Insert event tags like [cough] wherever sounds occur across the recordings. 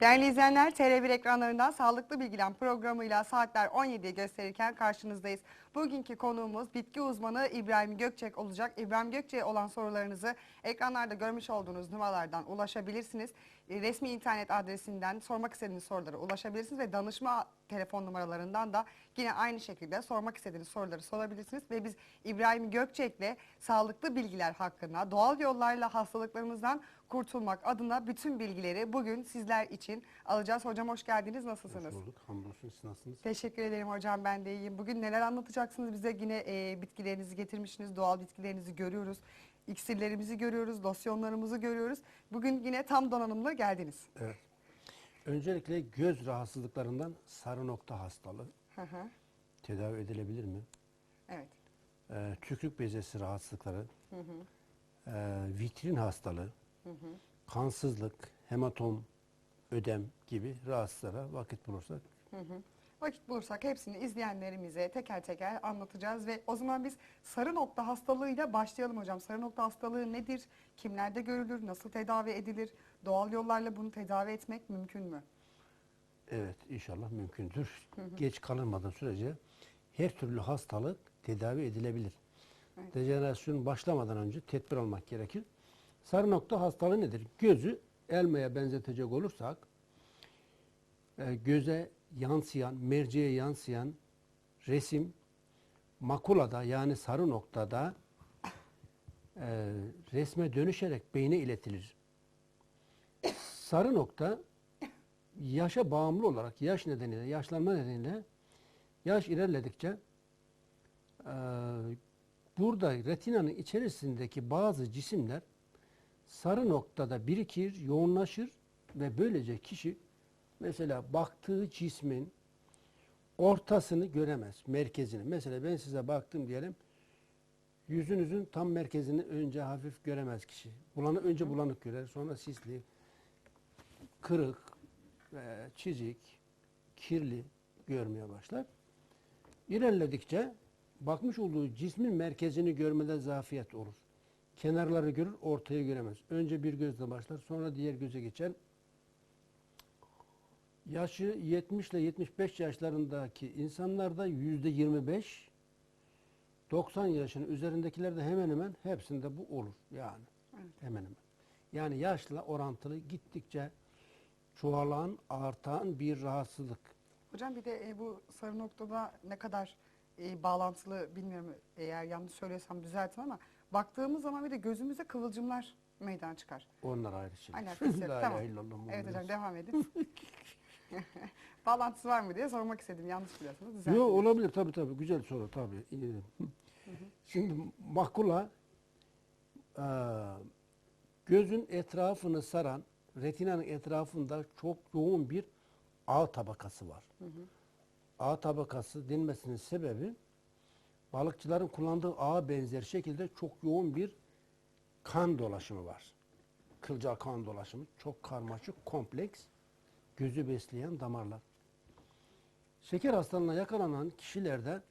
Değerli izleyenler, TR1 ekranlarından Sağlıklı Bilgilen programıyla saatler 17'yi gösterirken karşınızdayız. Bugünkü konuğumuz bitki uzmanı İbrahim Gökçek olacak. İbrahim Gökçek'e olan sorularınızı ekranlarda görmüş olduğunuz numaralardan ulaşabilirsiniz. E, Resmi internet adresinden sormak istediğiniz sorulara ulaşabilirsiniz ve danışma telefon numaralarından da yine aynı şekilde sormak istediğiniz soruları sorabilirsiniz. Ve biz İbrahim Gökçek'le sağlıklı bilgiler hakkında doğal yollarla hastalıklarımızdan kurtulmak adına bütün bilgileri bugün sizler için alacağız. Hocam hoş geldiniz. Nasılsınız? Hoş bulduk. Hamdolsun. Siz nasılsınız? Teşekkür ederim hocam ben de iyiyim. Bugün neler anlatacaksınız bize? Yine e, bitkilerinizi getirmişsiniz. Doğal bitkilerinizi görüyoruz. İksirlerimizi görüyoruz. Losyonlarımızı görüyoruz. Bugün yine tam donanımla geldiniz. Evet. Öncelikle göz rahatsızlıklarından sarı nokta hastalığı Hı hı. tedavi edilebilir mi? Evet. Ee, tükürük bezesi rahatsızlıkları, ee, vitrin hastalığı, kansızlık, hematom, ödem gibi rahatsızlara vakit bulursak Vakit bulursak hepsini izleyenlerimize teker teker anlatacağız ve o zaman biz sarı nokta hastalığıyla başlayalım hocam. Sarı nokta hastalığı nedir? Kimlerde görülür? Nasıl tedavi edilir? Doğal yollarla bunu tedavi etmek mümkün mü? evet inşallah mümkündür. Geç kalınmadan sürece her türlü hastalık tedavi edilebilir. Evet. Dejenerasyon başlamadan önce tedbir almak gerekir. Sarı nokta hastalığı nedir? Gözü elmaya benzetecek olursak e, göze yansıyan, merceğe yansıyan resim makulada yani sarı noktada e, resme dönüşerek beyne iletilir. Sarı nokta yaşa bağımlı olarak yaş nedeniyle, yaşlanma nedeniyle yaş ilerledikçe e, burada retinanın içerisindeki bazı cisimler sarı noktada birikir, yoğunlaşır ve böylece kişi mesela baktığı cismin ortasını göremez, merkezini. Mesela ben size baktım diyelim, yüzünüzün tam merkezini önce hafif göremez kişi. Bulanık, önce bulanık görer, sonra sisli, kırık, ve çizik, kirli görmeye başlar. İlerledikçe bakmış olduğu cismin merkezini görmede zafiyet olur. Kenarları görür, ortayı göremez. Önce bir gözle başlar, sonra diğer göze geçer. Yaşı 70 ile 75 yaşlarındaki insanlarda yüzde 25, 90 yaşın üzerindekilerde hemen hemen hepsinde bu olur yani. Evet. Hemen hemen. Yani yaşla orantılı gittikçe çoğalan, artan bir rahatsızlık. Hocam bir de e, bu sarı noktada ne kadar e, bağlantılı bilmiyorum eğer yanlış söylüyorsam düzeltin ama baktığımız zaman bir de gözümüzde kıvılcımlar meydana çıkar. Onlar ayrı şey. Alakası yok. Tamam. Evet hocam devam edin. [laughs] [laughs] Bağlantısı var mı diye sormak istedim. Yanlış biliyorsunuz. Yok düzeltiniz. olabilir tabii tabii. Güzel soru tabii. İyi. Şimdi makula eee, gözün etrafını saran retinanın etrafında çok yoğun bir ağ tabakası var. Ağ tabakası denmesinin sebebi balıkçıların kullandığı ağa benzer şekilde çok yoğun bir kan dolaşımı var. Kılcal kan dolaşımı çok karmaşık, kompleks, gözü besleyen damarlar. Şeker hastalığına yakalanan kişilerde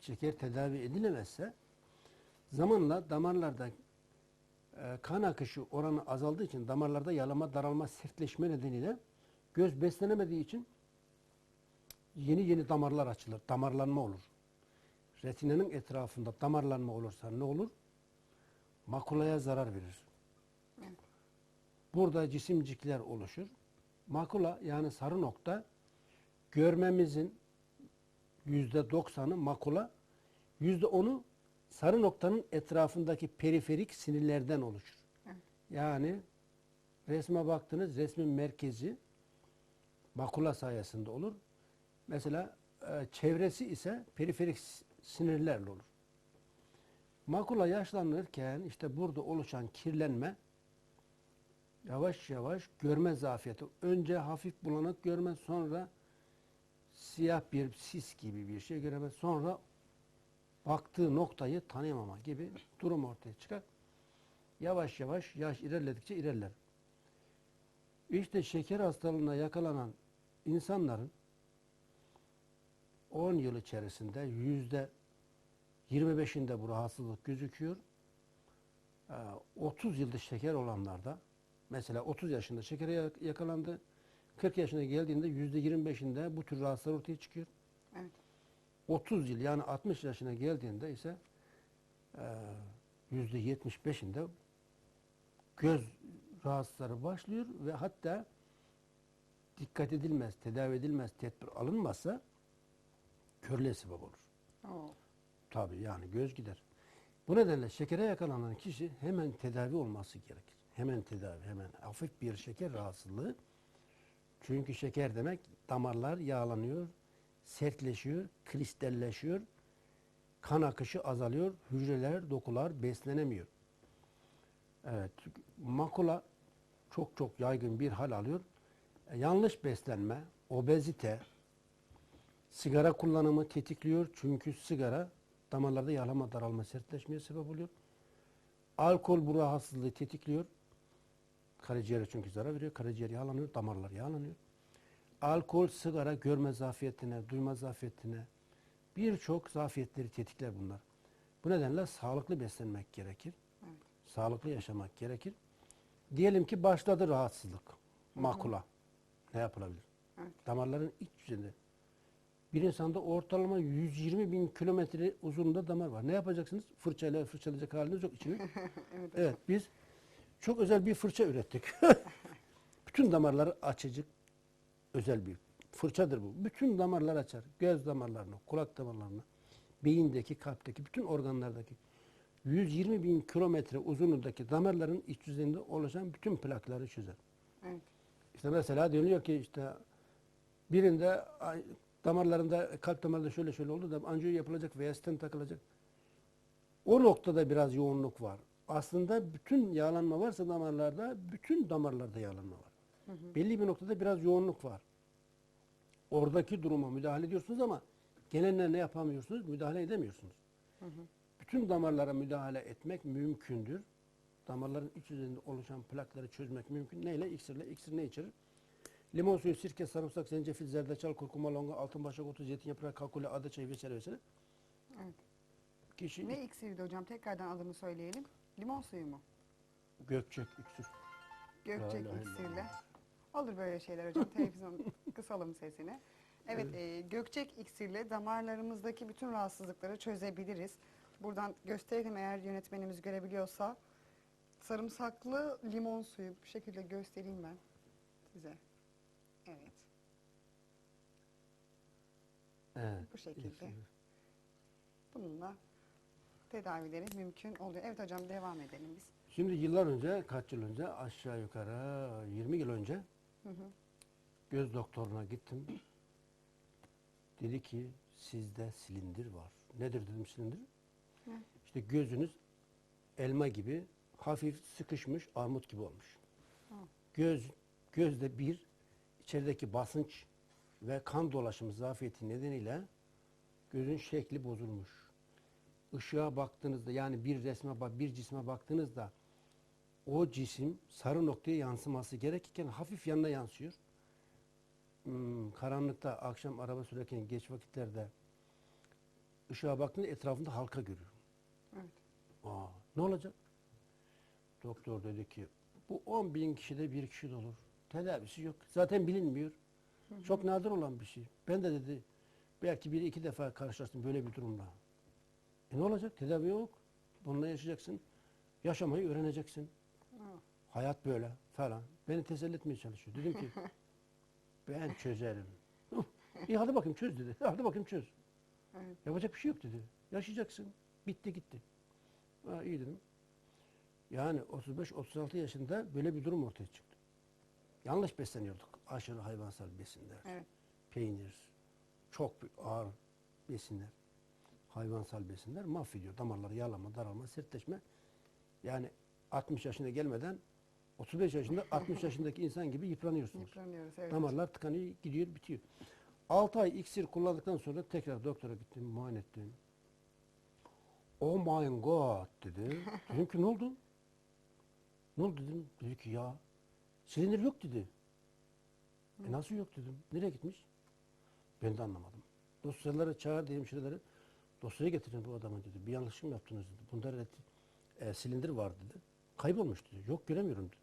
şeker tedavi edilemezse zamanla damarlarda e, kan akışı oranı azaldığı için damarlarda yalama, daralma, sertleşme nedeniyle göz beslenemediği için yeni yeni damarlar açılır. Damarlanma olur. Retinanın etrafında damarlanma olursa ne olur? Makulaya zarar verir. Evet. Burada cisimcikler oluşur. Makula yani sarı nokta görmemizin yüzde doksanı makula, yüzde onu sarı noktanın etrafındaki periferik sinirlerden oluşur. Evet. Yani resme baktınız resmin merkezi makula sayesinde olur. Mesela e, çevresi ise periferik sinirlerle olur. Makula yaşlanırken işte burada oluşan kirlenme yavaş yavaş görme zafiyeti. Önce hafif bulanık görme sonra siyah bir sis gibi bir şey göremez. Sonra baktığı noktayı tanıyamama gibi durum ortaya çıkar. Yavaş yavaş yaş ilerledikçe ilerler. İşte şeker hastalığına yakalanan insanların 10 yıl içerisinde yüzde 25'inde bu rahatsızlık gözüküyor. Ee, 30 yılda şeker olanlarda mesela 30 yaşında şekere yak- yakalandı. 40 yaşına geldiğinde %25'inde bu tür rahatsızlar ortaya çıkıyor. Evet. 30 yıl yani 60 yaşına geldiğinde ise eee, %75'inde göz rahatsızları başlıyor ve hatta dikkat edilmez, tedavi edilmez, tedbir alınmazsa körlüğe sebep olur. Oo. Tabii yani göz gider. Bu nedenle şekere yakalanan kişi hemen tedavi olması gerekir. Hemen tedavi, hemen hafif bir şeker rahatsızlığı. Çünkü şeker demek damarlar yağlanıyor, sertleşiyor, kristalleşiyor, kan akışı azalıyor, hücreler, dokular beslenemiyor. Evet, makula çok çok yaygın bir hal alıyor. E, yanlış beslenme, obezite, Sigara kullanımı tetikliyor çünkü sigara damarlarda yağlama, daralma, sertleşmeye sebep oluyor. Alkol bu rahatsızlığı tetikliyor. Karaciğere çünkü zarar veriyor. Karaciğer yağlanıyor, damarlar yağlanıyor. Alkol, sigara görme zafiyetine, duyma zafiyetine birçok zafiyetleri tetikler bunlar. Bu nedenle sağlıklı beslenmek gerekir. Evet. Sağlıklı yaşamak gerekir. Diyelim ki başladı rahatsızlık, makula. Ne yapılabilir? Evet. Damarların iç yüzünde. Bir insanda ortalama 120 bin kilometre uzunluğunda damar var. Ne yapacaksınız? Fırçayla fırçalayacak haliniz yok içini. [laughs] Evet. evet biz çok özel bir fırça ürettik. [laughs] Bütün damarları açacak özel bir fırçadır bu. Bütün damarlar açar. Göz damarlarını, kulak damarlarını, beyindeki, kalpteki, bütün organlardaki 120 bin kilometre uzunluğundaki damarların iç yüzeyinde oluşan bütün plakları çözer. Evet. İşte mesela deniliyor ki işte birinde damarlarında kalp damarında şöyle şöyle oldu da anjiyo yapılacak veya stent takılacak. O noktada biraz yoğunluk var. Aslında bütün yağlanma varsa damarlarda bütün damarlarda yağlanma var. Belli bir noktada biraz yoğunluk var. Oradaki duruma müdahale ediyorsunuz ama geneline ne yapamıyorsunuz? Müdahale edemiyorsunuz. Bütün damarlara müdahale etmek mümkündür. Damarların iç yüzeyinde oluşan plakları çözmek mümkün. Neyle? İksirle. İksir ne içerir? Limon suyu, sirke, sarımsak, zencefil, zerdeçal, kurkuma, longa, altın başak otu, zeytin yaprağı, kakule, ada çayı vesaire vesaire. Evet. Kişi Ne iksirdi hocam? Tekrardan adını söyleyelim. Limon suyu mu? gökçek iksir. Gökçek La ilahe iksirle. Olur böyle şeyler hocam. [laughs] Televizyon kısalım sesini. Evet, e, gökçek iksirle damarlarımızdaki bütün rahatsızlıkları çözebiliriz. Buradan gösterelim eğer yönetmenimiz görebiliyorsa. Sarımsaklı limon suyu bu şekilde göstereyim ben size. Evet. Evet. Bu şekilde. iksir. Bununla tedavileri mümkün oluyor. Evet hocam devam edelim biz. Şimdi yıllar önce, kaç yıl önce, aşağı yukarı 20 yıl önce Hı hı. göz doktoruna gittim. Dedi ki sizde silindir var. Nedir dedim silindir? Ne? İşte gözünüz elma gibi hafif sıkışmış armut gibi olmuş. Ha. Göz gözde bir içerideki basınç ve kan dolaşımı zafiyeti nedeniyle gözün şekli bozulmuş. Işığa baktığınızda yani bir resme bak bir cisme baktığınızda o cisim sarı noktaya yansıması gerekirken hafif yanına yansıyor. Hmm, karanlıkta akşam araba sürerken geç vakitlerde ışığa baktığında etrafında halka görüyorum. Evet. Aa, ne olacak? Doktor dedi ki bu 10 bin kişide bir kişi de olur. Tedavisi yok. Zaten bilinmiyor. Çok nadir olan bir şey. Ben de dedi belki bir iki defa karşılaştım böyle bir durumla. E ne olacak? Tedavi yok. Bununla yaşayacaksın. Yaşamayı öğreneceksin. Ha. Hayat böyle falan. Beni teselli etmeye çalışıyor. Dedim ki [laughs] ben çözerim. "Huh, İyi hadi bakayım çöz dedi. [laughs] Hadi bakayım çöz. Evet. Yapacak bir şey yok dedi. Yaşayacaksın. Bitti gitti. Ha, iyi dedim. Yani 35-36 yaşında böyle bir durum ortaya çıktı. Yanlış besleniyorduk. Aşırı hayvansal besinler, Evet. peynir, çok ağır besinler, hayvansal besinler mahvediyor. Damarları yağlama, daralma, sertleşme. Yani 60 yaşına gelmeden 35 yaşında 60 yaşındaki insan gibi yıpranıyorsunuz. Yıpranıyoruz. Evet. Damarlar tıkanıyor, gidiyor, bitiyor. 6 ay iksir kullandıktan sonra tekrar doktora gittim, muayene ettim. Oh my god dedi. [laughs] Dedim ki ne oldu? Ne oldu dedim. Dedi ki ya silindir yok dedi. E nasıl yok dedim. Nereye gitmiş? Ben de anlamadım. Dosyaları çağır dedim hemşireleri. Dosyayı getirin bu adama dedi. Bir yanlışlık mı yaptınız dedi. Bunda e, silindir var dedi. Kaybolmuş dedi. Yok göremiyorum dedi.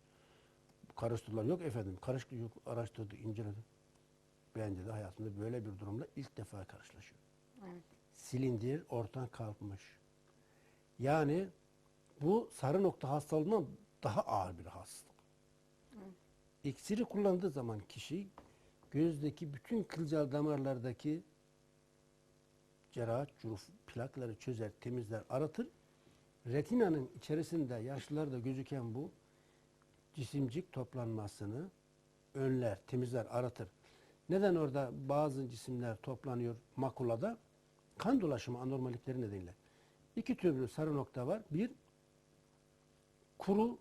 Karıştırdılar. Yok efendim. Karıştı yok. Araştırdı, inceledi. Bence de hayatımda böyle bir durumla ilk defa karşılaşıyorum. Evet. Silindir ortadan kalkmış. Yani bu sarı nokta hastalığından daha ağır bir hastalık. İksiri kullandığı zaman kişi gözdeki bütün kılcal damarlardaki cerrahat, curuf, plakları çözer, temizler, aratır. Retinanın içerisinde yaşlılarda gözüken bu cisimcik toplanmasını önler, temizler, aratır. Neden orada bazı cisimler toplanıyor makulada? Kan dolaşımı anormallikleri nedeniyle. İki türlü sarı nokta var. Bir, kuru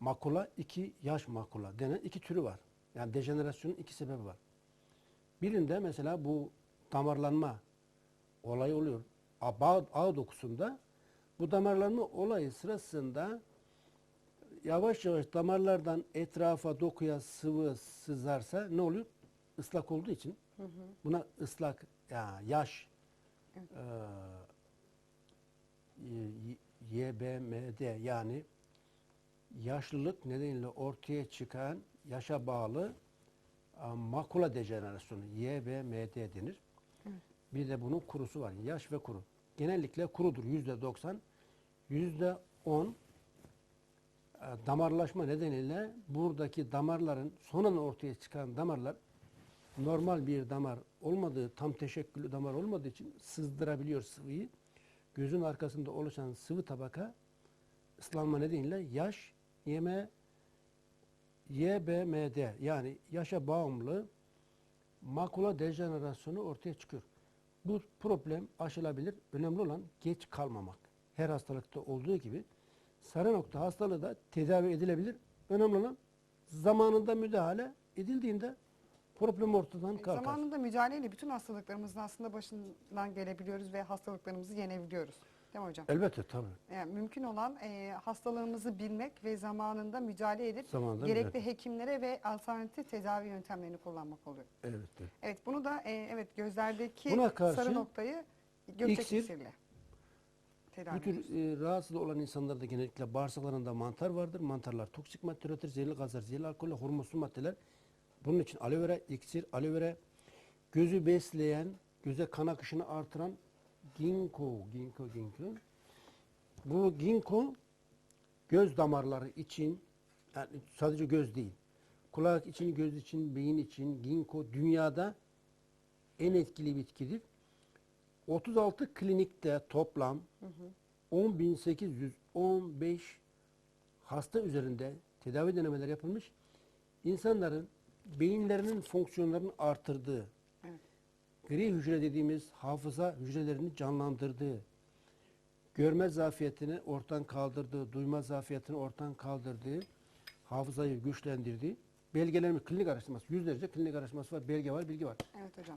makula, iki yaş makula denen iki türü var. Yani dejenerasyonun iki sebebi var. Birinde mesela bu damarlanma olayı oluyor. Ağ, ağ dokusunda bu damarlanma olayı sırasında yavaş yavaş damarlardan etrafa dokuya sıvı sızarsa ne oluyor? Islak olduğu için buna ıslak ya yaş y- YBMD yani yaşlılık nedeniyle ortaya çıkan yaşa bağlı makula dejenerasyonu YBMD denir. Bir de bunun kurusu var. Yaş ve kuru. Genellikle kurudur. Yüzde 90. Yüzde 10 e, damarlaşma nedeniyle buradaki damarların sonradan ortaya çıkan damarlar normal bir damar olmadığı, tam teşekküllü damar olmadığı için sızdırabiliyor sıvıyı. Gözün arkasında oluşan sıvı tabaka ıslanma nedeniyle yaş, yeme, YBMD yani yaşa bağımlı makula dejenerasyonu ortaya çıkıyor. Bu problem aşılabilir. Önemli olan geç kalmamak. Her hastalıkta olduğu gibi sarı nokta hastalığı da tedavi edilebilir. Önemli olan zamanında müdahale edildiğinde problem ortadan kalkar. Zamanında mücadeleyle bütün hastalıklarımızın aslında başından gelebiliyoruz ve hastalıklarımızı yenebiliyoruz. Değil mi hocam? Elbette tabii. Yani mümkün olan e, hastalığımızı bilmek ve zamanında mücadele edip Zamanında gerekli müdahale. hekimlere ve alternatif tedavi yöntemlerini kullanmak oluyor. Evet. evet. Evet bunu da e, evet gözlerdeki Buna karşı sarı noktayı gökçek iksir, iksirle tedavi Bu tür e, rahatsız olan insanlarda genellikle bağırsaklarında mantar vardır. Mantarlar toksik madde üretir. Zehirli gazlar, zehirli alkoller, hormonsuz maddeler. Bunun için aloe vera, iksir, aloe vera gözü besleyen, göze kan akışını artıran ginkgo, ginkgo, ginkgo. Bu ginkgo göz damarları için yani sadece göz değil. Kulak için, göz için, beyin için ginkgo dünyada en etkili bitkidir. 36 klinikte toplam 10.815 hasta üzerinde tedavi denemeleri yapılmış. İnsanların beyinlerinin fonksiyonlarını artırdığı. Gri hücre dediğimiz hafıza hücrelerini canlandırdığı, görme zafiyetini ortadan kaldırdığı, duyma zafiyetini ortadan kaldırdığı, hafızayı güçlendirdiği belgelenmiş klinik araştırması, yüzlerce klinik araştırması var, belge var, bilgi var. Evet hocam.